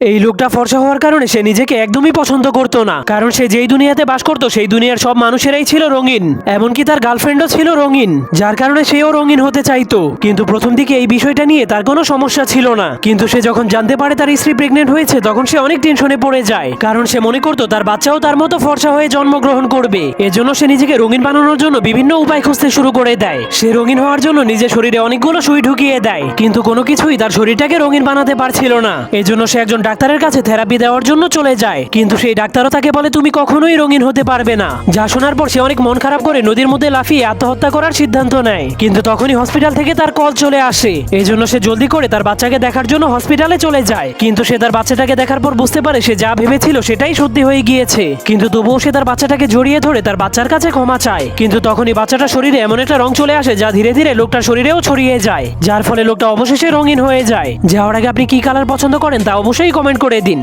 এই লোকটা ফর্সা হওয়ার কারণে সে নিজেকে একদমই পছন্দ করতো না। কারণ সে যেই দুনিয়াতে বাস করতো, সেই দুনিয়ার সব মানুষেরাই ছিল রঙিন। এমনকি তার গার্লফ্রেন্ডও ছিল রঙিন, যার কারণে সেও রঙিন হতে চাইতো। কিন্তু প্রথম দিকে এই বিষয়টা নিয়ে তার কোনো সমস্যা ছিল না। কিন্তু সে যখন জানতে পারে তার স্ত্রী প্রেগনেন্ট হয়েছে, তখন সে অনেক টেনশনে পড়ে যায়। কারণ সে মনে করতো তার বাচ্চাও তার মতো ফর্সা হয়ে জন্মগ্রহণ করবে। এজন্য সে নিজেকে রঙিন বানানোর জন্য বিভিন্ন উপায় খুঁজতে শুরু করে দেয়। সে রঙিন হওয়ার জন্য নিজের শরীরে অনেকগুলো সুই ঢুকিয়ে দেয়, কিন্তু কোনো কিছুই তার শরীরটাকে রঙিন বানাতে পারছিল না। এজন্য সে একজন ডাক্তারের কাছে থেরাপি দেওয়ার জন্য চলে যায়। কিন্তু সেই ডাক্তারও তাকে বলে, তুমি কখনোই রঙিন হতে পারবে না। যা শোনার পর সে অনেক মন খারাপ করে নদীর মধ্যে লাফিয়ে আত্মহত্যা করার সিদ্ধান্ত নেয়। কিন্তু তখনই হসপিটাল থেকে তার কল চলে আসে। এজন্য সে জলদি করে তার বাচ্চাকে দেখার জন্য হসপিটালে চলে যায়। কিন্তু সে তার বাচ্চাটাকে দেখার পর বুঝতে পারে, সে যা ভেবেছিল সেটাই সত্যি হয়ে গিয়েছে। কিন্তু তবুও সে তার বাচ্চাটাকে জড়িয়ে ধরে তার বাচ্চার কাছে ক্ষমা চায়। কিন্তু তখনই বাচ্চাটার শরীরে এমন একটা রং চলে আসে, যা ধীরে ধীরে লোকটার শরীরেও ছড়িয়ে যায়। যার ফলে লোকটা অবশেষে রঙিন হয়ে যায়। যাওয়ার আগে আপনি কি কালার পছন্দ করেন তা অবশ্যই কমেন্ট করে দিন।